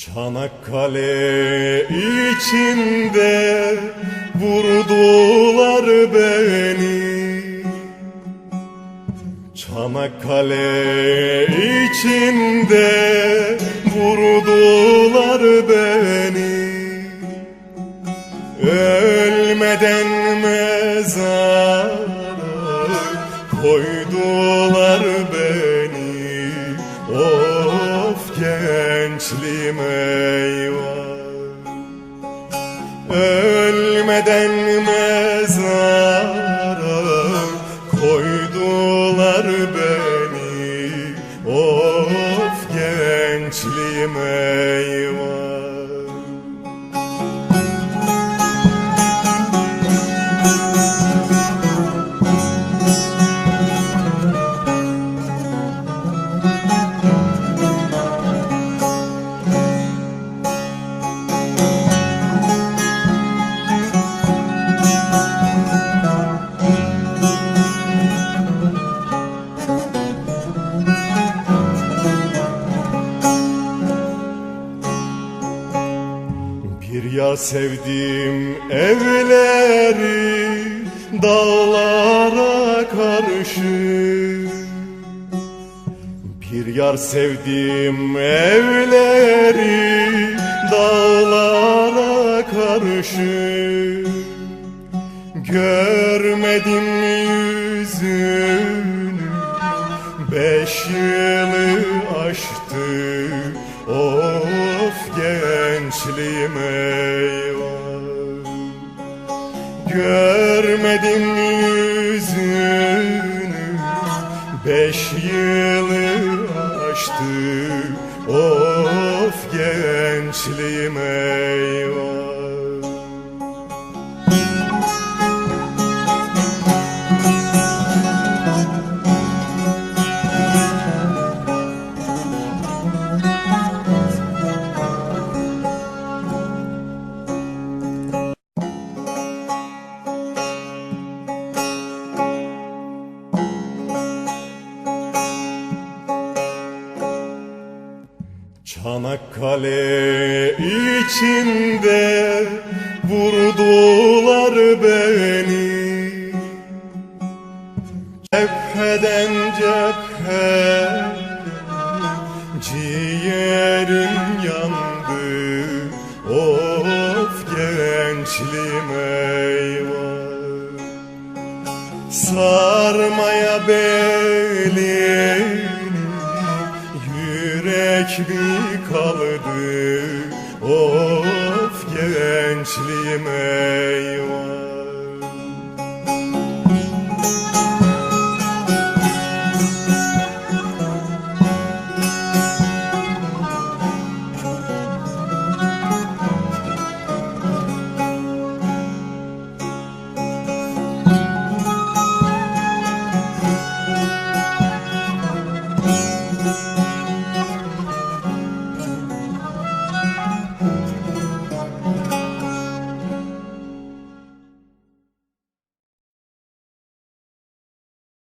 Çanakkale içinde vurdular beni. Çanakkale içinde vurdular beni. Ölmeden mezara koydular gençliğim eyvah. Ölmeden mezara Bir yar sevdim evleri dağlara karşı Bir yar sevdim evleri dağlara karşı Görmedim yüzünü? Beş yılı aştı Of gençliğim eyvah. Görmedim yüzünü? Beş yılı aştı. Of gençliğim eyvah Çanakkale içinde vurdular beni. Cepheden cephe ciğerim yandı. Of gençliğim eyvah. Sarmaya belini Yürek mi kaldı. Of gençliğim eyvah